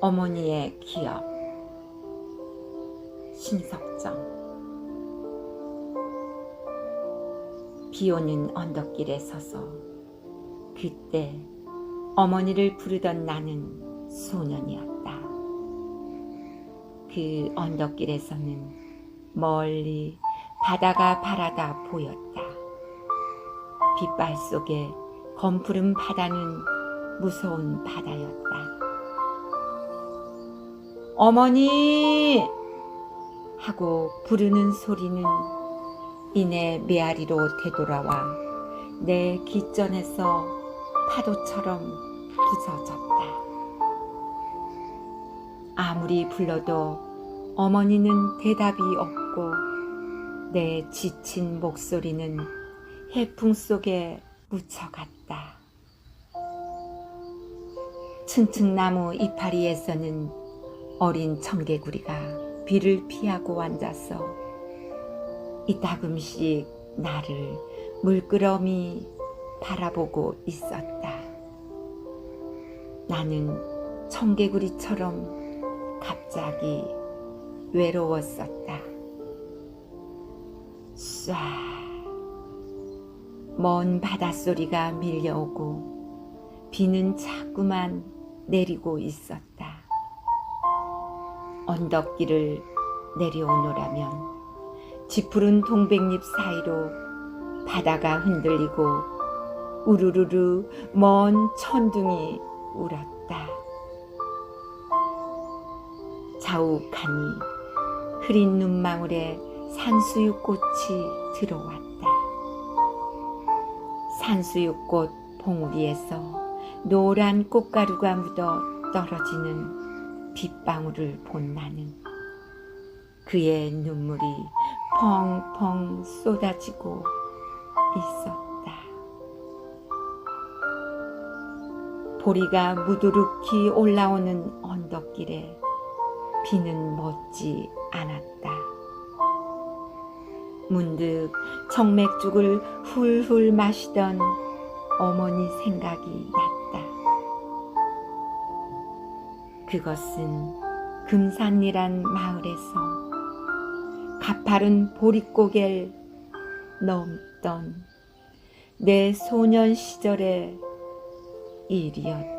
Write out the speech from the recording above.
어머니의 기억 신석정 비 오는 언덕길에 서서 그때 어머니를 부르던 나는 소년이었다. 그 언덕길에서는 멀리 바다가 바라다 보였다. 빛발 속에 검푸른 바다는 무서운 바다였다. 어머니! 하고 부르는 소리는 이내 메아리로 되돌아와 내 귓전에서 파도처럼 부서졌다. 아무리 불러도 어머니는 대답이 없고 내 지친 목소리는 해풍 속에 묻혀갔다. 층층나무 이파리에서는 어린 청개구리가 비를 피하고 앉아서 이따금씩 나를 물끄러미 바라보고 있었다. 나는 청개구리처럼 갑자기 외로웠었다. 쏴. 먼 바닷소리가 밀려오고 비는 자꾸만 내리고 있었다. 언덕길을 내려오노라면 지푸른 동백잎 사이로 바다가 흔들리고 우르르르 먼 천둥이 울었다. 자욱하니 흐린 눈망울에 산수유꽃이 들어왔다. 산수유꽃 봉우리에서 노란 꽃가루가 묻어 떨어지는 빗방울을 본 나는 그의 눈물이 펑펑 쏟아지고 있었다. 보리가 무두룩히 올라오는 언덕길에 비는 멎지 않았다. 문득 청맥죽을 훌훌 마시던 어머니 생각이 났 그것은 금산이란 마을에서 가파른 보릿고개를 넘던 내 소년 시절의 일이었다.